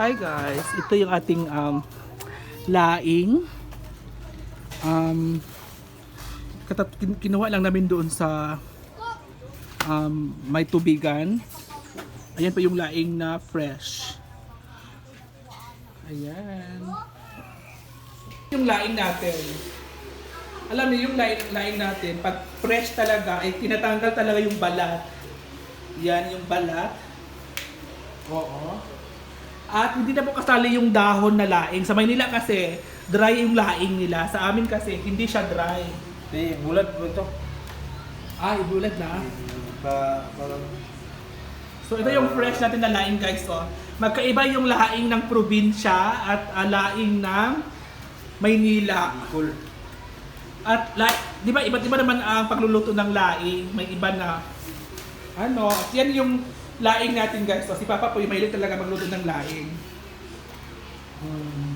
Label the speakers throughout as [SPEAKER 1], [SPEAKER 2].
[SPEAKER 1] Hi guys, ito yung ating um, laing. Um, katat- kin- kinuha lang namin doon sa um, may tubigan. Ayan pa yung laing na fresh. Ayan. Yung laing natin. Alam niyo yung laing, laing natin, pag fresh talaga, ay tinatanggal talaga yung balat. Yan yung balat. Oo. At hindi na po kasali yung dahon na laing. Sa Maynila kasi, dry yung laing nila. Sa amin kasi, hindi siya dry.
[SPEAKER 2] Di bulat po ito.
[SPEAKER 1] Ah, ibulad na.
[SPEAKER 2] Pa, parang
[SPEAKER 1] So ito yung fresh natin na laing guys. Oh. Magkaiba yung laing ng probinsya at ah, laing ng Maynila.
[SPEAKER 2] cool.
[SPEAKER 1] At la, di ba iba't iba naman ang pagluluto ng laing. May iba na ano, at yan yung laing natin guys. So, si Papa po yung mahilig talaga magluto ng laing. Hmm.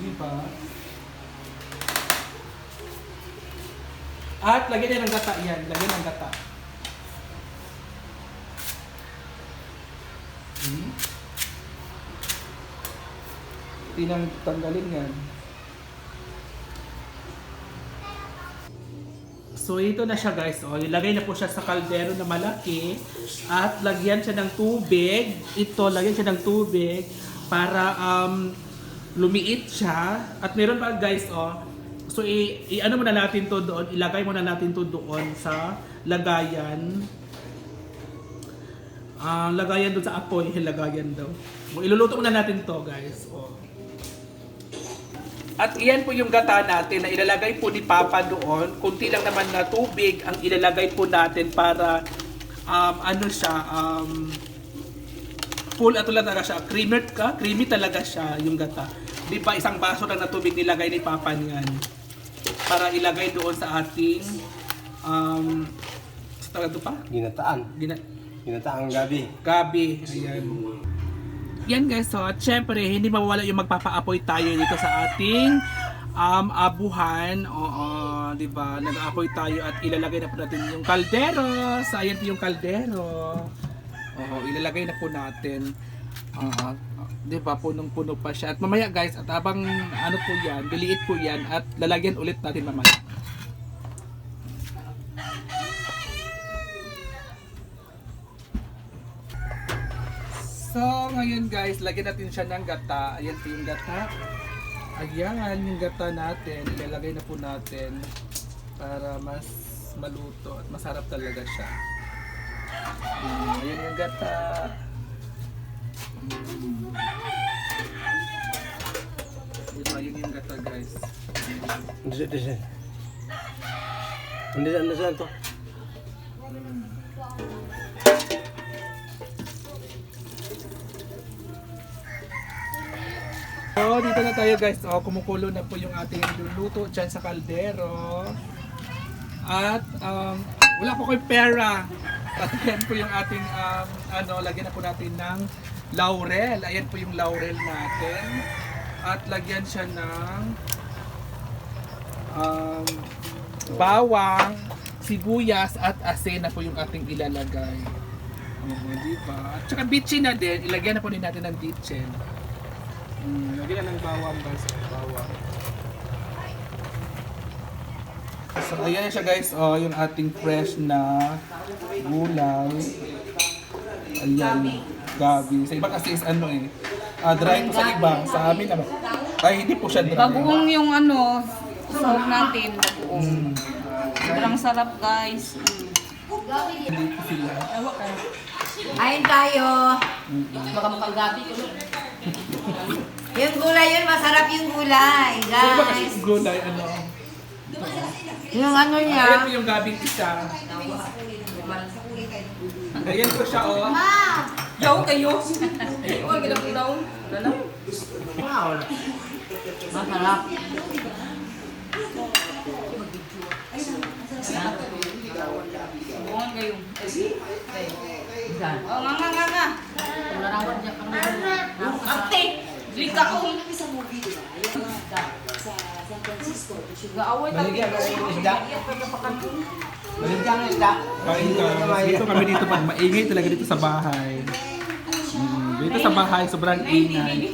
[SPEAKER 1] Di ba? At lagyan niya ng gata yan. Lagyan ng gata. Hmm. Tinang tanggalin yan. So ito na siya guys. O, ilagay na po siya sa kaldero na malaki at lagyan siya ng tubig. Ito, lagyan siya ng tubig para um, lumiit siya. At meron pa guys, oh. So i, i- ano muna natin to doon, ilagay muna natin to doon sa lagayan. Ah, lagayan doon sa apoy, lagayan daw. O, Iluluto muna natin to guys. Oh. At iyan po yung gata natin na ilalagay po ni Papa doon. Kunti lang naman na tubig ang ilalagay po natin para um, ano siya, um, full ato lang talaga siya. Creamy, ka? creamy talaga siya yung gata. Di ba isang baso lang na tubig nilagay ni Papa niyan para ilagay doon sa ating um, sa tawag ito pa?
[SPEAKER 2] Ginataan.
[SPEAKER 1] Gina,
[SPEAKER 2] Ginataang gabi.
[SPEAKER 1] Gabi. Ayan. Yan guys, so at syempre hindi mawawala yung magpapaapoy tayo dito sa ating um, abuhan. Oo, di ba? Nag-aapoy tayo at ilalagay na po natin yung kaldero. So ayan yung kaldero. Oo, ilalagay na po natin. Oo, di ba? Punong-puno pa siya. At mamaya guys, at abang ano po yan, diliit po yan at lalagyan ulit natin mamaya. So, ngayon guys, lagyan natin siya ng gata. Ayan po yung gata. Ayan, yung gata natin. Ilalagay na po natin para mas maluto at masarap talaga siya. Mm, Ayan yung gata. Mm. Diba, yun yung gata guys.
[SPEAKER 2] Hindi siya, hindi siya. Hindi siya, hindi siya ito.
[SPEAKER 1] So, dito na tayo guys. Oh, kumukulo na po yung ating luluto dyan sa kaldero. At um, wala po kayong pera. At yan po yung ating um, ano, lagyan na po natin ng laurel. Ayan po yung laurel natin. At lagyan siya ng um, bawang, sibuyas at asin na po yung ating ilalagay. Oo, di ba? At saka bitchin na din. Ilagyan na po din natin ng bitchin. Mm, lagyan na ng bawang guys. Bawang. So ayan siya guys, oh, yung ating fresh na gulay. Ayan, gabi. Sa iba kasi is ano eh, ah, dry po sa iba. Sa amin naman, ay hindi po siya dry.
[SPEAKER 3] Bagoong yung ano, sahog natin, bagoong.
[SPEAKER 1] Mm,
[SPEAKER 3] Sobrang sarap guys.
[SPEAKER 1] hindi po sila.
[SPEAKER 4] Ayun tayo.
[SPEAKER 3] Baka makagabi ko.
[SPEAKER 4] Yung gulay yun, masarap yung gulay,
[SPEAKER 1] Sa iba kasi
[SPEAKER 4] guys.
[SPEAKER 1] gulay, ano.
[SPEAKER 4] Yung ano
[SPEAKER 1] Ayan
[SPEAKER 4] niya.
[SPEAKER 1] po yung gabing isa. Ayan po siya, oh.
[SPEAKER 3] Yaw kayo. Huwag na daw. Lala.
[SPEAKER 4] Masarap.
[SPEAKER 3] Bukan kayo. Oh, nga nga nga nga.
[SPEAKER 4] Narawan niya kang
[SPEAKER 3] Ate! Lika ko. Gaaway tayo.
[SPEAKER 2] Baligyan mo yung isda. Maligyan na isda.
[SPEAKER 1] Kain guys. Dito kami dito pag maingay talaga dito sa bahay. Mm, dito sa bahay, sobrang ingay.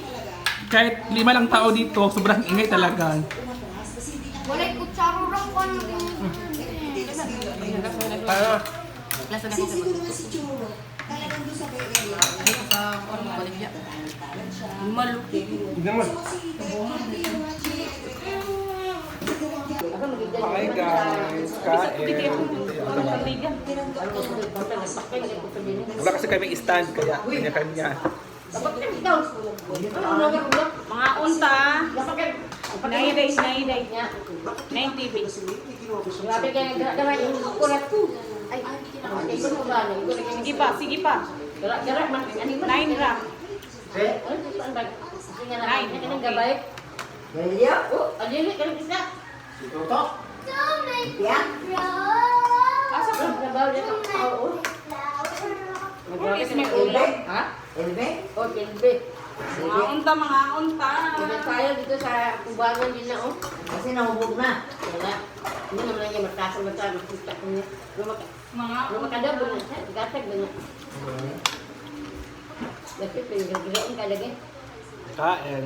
[SPEAKER 1] Kahit lima lang tao dito, sobrang ingay talaga.
[SPEAKER 3] Wala yung kutsaro lang ko ano.
[SPEAKER 2] Ano?
[SPEAKER 3] Lasa na ko sa pagkuto. Dito sa ano baligya. Maluki.
[SPEAKER 2] Tignan mo.
[SPEAKER 1] Hi guys, kain. Wala kasi kami stand, kaya kanya-kanya.
[SPEAKER 5] Mga unta, 9 days, 9 days. 9 TV. Sige pa, sige pa. 9 gram.
[SPEAKER 4] Ganyan.
[SPEAKER 2] Tutok.
[SPEAKER 4] Yan.
[SPEAKER 5] Asa ko? Pulis may ulam.
[SPEAKER 4] Elbe.
[SPEAKER 5] Mga unta, mga unta.
[SPEAKER 3] tayo dito sa kubangan din na oh.
[SPEAKER 4] Kasi nahubog na.
[SPEAKER 3] Wala. Hindi naman niya matasang matasang magkita ko niya. Lumaka.
[SPEAKER 5] Mga
[SPEAKER 3] Lumakadabo na siya. Gatag na niya. Kasi pinagagalaan ka lagi.
[SPEAKER 1] Kain.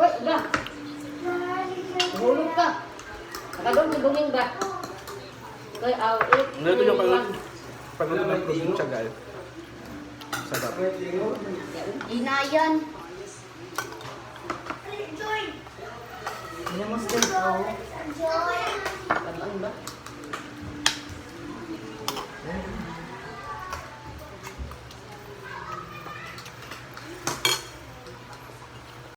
[SPEAKER 3] Hoy, ba? Mahulog ka. Nakadong dungin ba? Kaya aw, eh.
[SPEAKER 1] Ano yung pag pagluto ng guys? Sarap.
[SPEAKER 3] Inayan.
[SPEAKER 4] Ginamos din. Oh.
[SPEAKER 3] Ba?